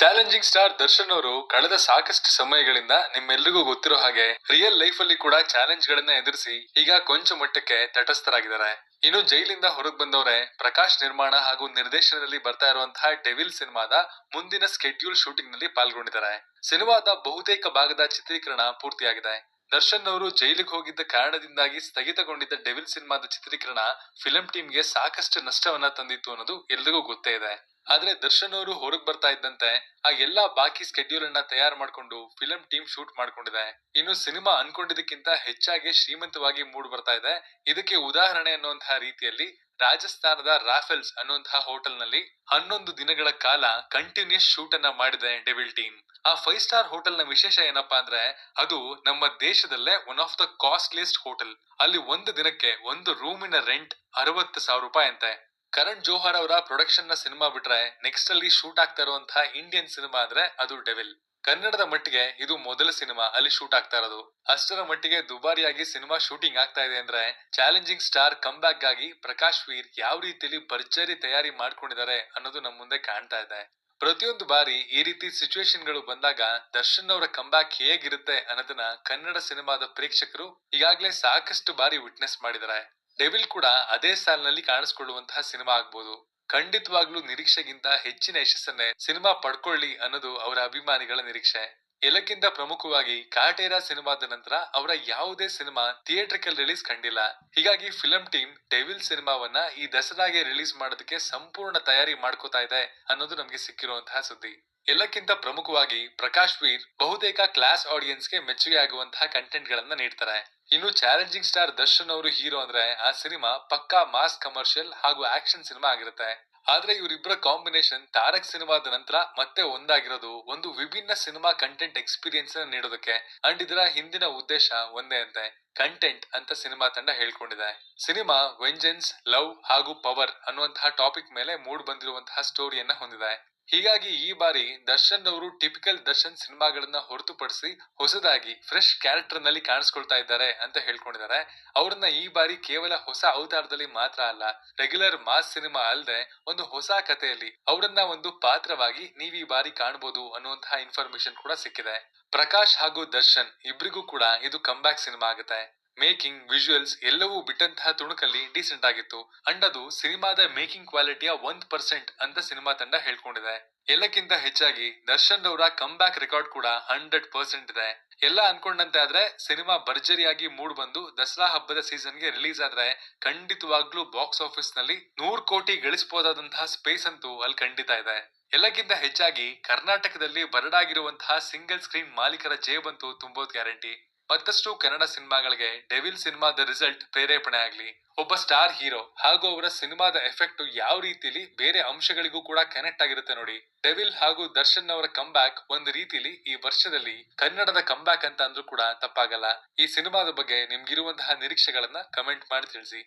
Challenging star Darshan ಅವರು ಕಳೆದ ಸಾಕಷ್ಟು ಸಮಯಗಳಿಂದ ನಿಮ್ಮೆಲ್ರಿಗೂ ಗೊತ್ತಿರೋ ಹಾಗೆ ರಿಯಲ್ ಲೈಫ್ ಅಲ್ಲಿ ಕೂಡ ಚಾಲೆಂಜ್ ಗಳನ್ನ ಎದುರಿಸಿ ಈಗ ಕೊಂಚ ಮಟ್ಟಕ್ಕೆ ತಟಸ್ಥರಾಗಿದ್ದಾರೆ. ಇನ್ನು ಜೈಲಿಂದ ಹೊರಗೆ ಬಂದವರೇ ಪ್ರಕಾಶ್ ನಿರ್ಮಾಣ ಹಾಗೂ ನಿರ್ದೇಶನದಲ್ಲಿ ಬರ್ತಾ ಇರುವಂತಹ ಡೆವಿಲ್ ಸಿನಿಮಾದ ಮುಂದಿನ ಸ್ಕೆಡ್ಯೂಲ್ ಶೂಟಿಂಗ್ನಲ್ಲಿ ಪಾಲ್ಗೊಂಡಿದ್ದಾರೆ. ಸಿನಿಮಾದ ಬಹುತೇಕ ಭಾಗದ ಚಿತ್ರೀಕರಣ ಪೂರ್ತಿಯಾಗಿದೆ. ದರ್ಶನ್ ಅವರು ಜೈಲಿಗೆ ಹೋಗಿದ್ದ ಕಾರಣದಿಂದಾಗಿ ಸ್ಥಗಿತಗೊಂಡಿದ್ದ ಡೆವಿಲ್ ಸಿನಿಮಾದ ಚಿತ್ರೀಕರಣ ಫಿಲಂ ಟೀಮ್ಗೆ ಸಾಕಷ್ಟು ನಷ್ಟವನ್ನ ತಂದಿತ್ತು ಅನ್ನೋದು ಎಲ್ರಿಗೂ ಗೊತ್ತೇ ಇದೆ. ಆದ್ರೆ ದರ್ಶನ್ ಅವರು ಹೊರಗ್ ಬರ್ತಾ ಇದ್ದಂತೆ, ಆ ಎಲ್ಲಾ ಬಾಕಿ ಸ್ಕೆಡ್ಯೂಲ್ ಅನ್ನ ತಯಾರು ಮಾಡ್ಕೊಂಡು ಫಿಲಂ ಟೀಮ್ ಶೂಟ್ ಮಾಡ್ಕೊಂಡಿದೆ. ಇನ್ನು ಸಿನಿಮಾ ಅನ್ಕೊಂಡಿದ್ದಕ್ಕಿಂತ ಹೆಚ್ಚಾಗಿ ಶ್ರೀಮಂತವಾಗಿ ಮೂಡ್ ಬರ್ತಾ ಇದೆ. ಇದಕ್ಕೆ ಉದಾಹರಣೆ ಅನ್ನುವಂತಹ ರೀತಿಯಲ್ಲಿ ರಾಜಸ್ಥಾನದ ರಾಫೆಲ್ಸ್ ಅನ್ನುವಂತಹ ಹೋಟೆಲ್ನಲ್ಲಿ ಹನ್ನೊಂದು ದಿನಗಳ ಕಾಲ ಕಂಟಿನ್ಯೂಸ್ ಶೂಟ್ ಅನ್ನ ಮಾಡಿದೆ ಡೆವಿಲ್ ಟೀಮ್ ಆ ಫೈವ್ ಸ್ಟಾರ್ ಹೋಟೆಲ್ನ ವಿಶೇಷ ಏನಪ್ಪಾ ಅಂದ್ರೆ, ಅದು ನಮ್ಮ ದೇಶದಲ್ಲೇ one of the costliest hotel ಅಲ್ಲಿ ಒಂದು ದಿನಕ್ಕೆ ಒಂದು ರೂಮಿನ ರೆಂಟ್ ಅರವತ್ತು ಸಾವಿರ ರೂಪಾಯಿ ಅಂತೆ. ಕರಣ್ ಜೋಹರ್ ಅವರ ಪ್ರೊಡಕ್ಷನ್ನ ಸಿನಿಮಾ ಬಿಟ್ರೆ ನೆಕ್ಸ್ಟ್ ಅಲ್ಲಿ ಶೂಟ್ ಆಗ್ತಾ ಇರುವಂತಹ ಇಂಡಿಯನ್ ಸಿನಿಮಾ ಅಂದ್ರೆ ಅದು ಡೆವಿಲ್ ಕನ್ನಡದ ಮಟ್ಟಿಗೆ ಇದು ಮೊದಲ ಸಿನಿಮಾ ಅಲ್ಲಿ ಶೂಟ್ ಆಗ್ತಾ ಇರೋದು. ಅಷ್ಟರ ಮಟ್ಟಿಗೆ ದುಬಾರಿಯಾಗಿ ಸಿನಿಮಾ ಶೂಟಿಂಗ್ ಆಗ್ತಾ ಇದೆ ಅಂದ್ರೆ ಚಾಲೆಂಜಿಂಗ್ ಸ್ಟಾರ್ ಬ್ಯಾಕ್ ಆಗಿ ಪ್ರಕಾಶ್ ವೀರ್ ಯಾವ ರೀತಿಯಲ್ಲಿ ಭರ್ಜರಿ ತಯಾರಿ ಮಾಡ್ಕೊಂಡಿದ್ದಾರೆ ಅನ್ನೋದು ನಮ್ಮ ಮುಂದೆ ಕಾಣ್ತಾ ಇದೆ. ಪ್ರತಿಯೊಂದು ಬಾರಿ ಈ ರೀತಿ ಸಿಚುವೇಶನ್ಗಳು ಬಂದಾಗ ದರ್ಶನ್ ಅವರ ಕಂಬ್ಯಾಕ್ ಹೇಗಿರುತ್ತೆ ಅನ್ನೋದನ್ನ ಕನ್ನಡ ಸಿನಿಮಾದ ಪ್ರೇಕ್ಷಕರು ಈಗಾಗಲೇ ಸಾಕಷ್ಟು ಬಾರಿ ವಿಟ್ನೆಸ್ ಮಾಡಿದ್ದಾರೆ. ಡೆವಿಲ್ ಕೂಡ ಅದೇ ಸಾಲಿನಲ್ಲಿ ಕಾಣಿಸ್ಕೊಳ್ಳುವಂತಹ ಸಿನಿಮಾ ಆಗ್ಬೋದು. ಖಂಡಿತವಾಗ್ಲೂ ನಿರೀಕ್ಷೆಗಿಂತ ಹೆಚ್ಚಿನ ಯಶಸ್ಸನ್ನೇ ಸಿನಿಮಾ ಪಡ್ಕೊಳ್ಳಿ ಅನ್ನೋದು ಅವರ ಅಭಿಮಾನಿಗಳ ನಿರೀಕ್ಷೆ. ಎಲ್ಲಕ್ಕಿಂತ ಪ್ರಮುಖವಾಗಿ ಕಾಟೇರಾ ಸಿನಿಮಾದ ನಂತರ ಅವರ ಯಾವುದೇ ಸಿನಿಮಾ ಥಿಯೇಟ್ರಿಕಲ್ ರಿಲೀಸ್ ಕಂಡಿಲ್ಲ. ಹೀಗಾಗಿ ಫಿಲಂ ಟೀಮ್ ಡೆವಿಲ್ ಸಿನಿಮಾವನ್ನ ಈ ದಸರಾಗೆ ರಿಲೀಸ್ ಮಾಡೋದಕ್ಕೆ ಸಂಪೂರ್ಣ ತಯಾರಿ ಮಾಡ್ಕೋತಾ ಇದೆ ಅನ್ನೋದು ನಮ್ಗೆ ಸಿಕ್ಕಿರುವಂತಹ ಸುದ್ದಿ. ಎಲ್ಲಕ್ಕಿಂತ ಪ್ರಮುಖವಾಗಿ ಪ್ರಕಾಶ್ ವೀರ್ ಬಹುತೇಕ ಕ್ಲಾಸ್ ಆಡಿಯನ್ಸ್ಗೆ ಮೆಚ್ಚುಗೆ ಆಗುವಂತಹ ಕಂಟೆಂಟ್ ಗಳನ್ನ ನೀಡ್ತಾರೆ. ಇನ್ನು ಚಾಲೆಂಜಿಂಗ್ ಸ್ಟಾರ್ ದರ್ಶನ್ ಅವರು ಹೀರೋ ಅಂದ್ರೆ ಆ ಸಿನಿಮಾ ಪಕ್ಕಾ ಮಾಸ್ ಕಮರ್ಷಿಯಲ್ ಹಾಗೂ ಆಕ್ಷನ್ ಸಿನಿಮಾ ಆಗಿರುತ್ತೆ. ಆದ್ರೆ ಇವರಿಬ್ಬರ ಕಾಂಬಿನೇಷನ್ ತಾರಕ್ ಸಿನಿಮಾದ ನಂತರ ಮತ್ತೆ ಒಂದಾಗಿರೋದು ಒಂದು ವಿಭಿನ್ನ ಸಿನಿಮಾ ಕಂಟೆಂಟ್ ಎಕ್ಸ್ಪೀರಿಯನ್ಸ್ ನೀಡೋದಕ್ಕೆ. ಅಂಡ್ ಇದರ ಹಿಂದಿನ ಉದ್ದೇಶ ಒಂದೇ ಅಂತೆ ಕಂಟೆಂಟ್ ಅಂತ ಸಿನಿಮಾ ತಂಡ ಹೇಳ್ಕೊಂಡಿದೆ. ಸಿನಿಮಾ ವೆಂಜೆನ್ಸ್ ಲವ್ ಹಾಗೂ ಪವರ್ ಅನ್ನುವಂತಹ ಟಾಪಿಕ್ ಮೇಲೆ ಮೂಡ್ ಬಂದಿರುವಂತಹ ಸ್ಟೋರಿಯನ್ನ ಹೊಂದಿದೆ. ಹೀಗಾಗಿ ಈ ಬಾರಿ ದರ್ಶನ್ ಅವರು ಟಿಪಿಕಲ್ ದರ್ಶನ್ ಸಿನಿಮಾಗಳನ್ನ ಹೊರತುಪಡಿಸಿ ಹೊಸದಾಗಿ ಫ್ರೆಶ್ ಕ್ಯಾರೆಕ್ಟರ್ನಲ್ಲಿ ಕಾಣಿಸ್ಕೊಳ್ತಾ ಇದ್ದಾರೆ ಅಂತ ಹೇಳ್ಕೊಂಡಿದ್ದಾರೆ. ಅವ್ರನ್ನ ಈ ಬಾರಿ ಕೇವಲ ಹೊಸ ಅವತಾರದಲ್ಲಿ ಮಾತ್ರ ಅಲ್ಲ ರೆಗ್ಯುಲರ್ ಮಾಸ್ ಸಿನಿಮಾ ಅಲ್ಲದೆ ಒಂದು ಹೊಸ ಕಥೆಯಲ್ಲಿ ಅವರನ್ನ ಒಂದು ಪಾತ್ರವಾಗಿ ನೀವ್ ಈ ಬಾರಿ ಕಾಣಬಹುದು ಅನ್ನುವಂತಹ ಇನ್ಫಾರ್ಮೇಶನ್ ಕೂಡ ಸಿಕ್ಕಿದೆ. ಪ್ರಕಾಶ್ ಹಾಗೂ ದರ್ಶನ್ ಇಬ್ರಿಗೂ ಕೂಡ ಇದು ಕಂಬ್ಯಾಕ್ ಸಿನಿಮಾ ಆಗುತ್ತೆ. ಮೇಕಿಂಗ್, ವಿಜುವಲ್ಸ್ ಎಲ್ಲವೂ ಬಿಟ್ಟಂತಹ ತುಣುಕಲ್ಲಿ ಡೀಸೆಂಟ್ ಆಗಿತ್ತು. ಅಂಡ್ ಅದು ಸಿನಿಮಾದ ಮೇಕಿಂಗ್ ಕ್ವಾಲಿಟಿಯ ಒಂದ್ ಪರ್ಸೆಂಟ್ ಅಂತ ಸಿನಿಮಾ ತಂಡ ಹೇಳ್ಕೊಂಡಿದೆ. ಎಲ್ಲಕ್ಕಿಂತ ಹೆಚ್ಚಾಗಿ ದರ್ಶನ್ ಅವರ ಬ್ಯಾಕ್ ರೆಕಾರ್ಡ್ ಕೂಡ ಹಂಡ್ರೆಡ್ ಪರ್ಸೆಂಟ್ ಇದೆ. ಎಲ್ಲ ಅನ್ಕೊಂಡಂತೆ ಆದ್ರೆ ಸಿನಿಮಾ ಭರ್ಜರಿಯಾಗಿ ಮೂಡ್ ಬಂದು ದಸರಾ ಹಬ್ಬದ ಸೀಸನ್ಗೆ ರಿಲೀಸ್ ಆದ್ರೆ ಖಂಡಿತವಾಗ್ಲೂ ಬಾಕ್ಸ್ ಆಫೀಸ್ನಲ್ಲಿ ನೂರ್ ಕೋಟಿ ಗಳಿಸಬಹುದಾದಂತಹ ಸ್ಪೇಸ್ ಅಂತೂ ಅಲ್ಲಿ ಖಂಡಿತ ಇದೆ. ಎಲ್ಲಕ್ಕಿಂತ ಹೆಚ್ಚಾಗಿ ಕರ್ನಾಟಕದಲ್ಲಿ ಬರಡಾಗಿರುವಂತಹ ಸಿಂಗಲ್ ಸ್ಕ್ರೀನ್ ಮಾಲೀಕರ ಜೇಬಂತೂ ತುಂಬೋದ್ ಗ್ಯಾರಂಟಿ ಮತ್ತಷ್ಟು ಕನ್ನಡ ಸಿನಿಮಾಗಳಿಗೆ ಡೆವಿಲ್ ಸಿನಿಮಾದ ರಿಸಲ್ಟ್ ಪ್ರೇರೇಪಣೆ ಆಗ್ಲಿ. ಒಬ್ಬ ಸ್ಟಾರ್ ಹೀರೋ ಹಾಗೂ ಅವರ ಸಿನಿಮಾದ ಎಫೆಕ್ಟ್ ಯಾವ ರೀತಿಲಿ ಬೇರೆ ಅಂಶಗಳಿಗೂ ಕೂಡ ಕನೆಕ್ಟ್ ಆಗಿರುತ್ತೆ ನೋಡಿ. ಡೆವಿಲ್ ಹಾಗೂ ದರ್ಶನ್ ಅವರ ಕಂಬ್ಯಾಕ್ ಒಂದು ರೀತಿಲಿ ಈ ವರ್ಷದಲ್ಲಿ ಕನ್ನಡದ ಕಂಬ್ಯಾಕ್ ಅಂತ ಅಂದ್ರೂ ಕೂಡ ತಪ್ಪಾಗಲ್ಲ. ಈ ಸಿನಿಮಾದ ಬಗ್ಗೆ ನಿಮ್ಗಿರುವಂತಹ ನಿರೀಕ್ಷೆಗಳನ್ನ ಕಮೆಂಟ್ ಮಾಡಿ ತಿಳಿಸಿ.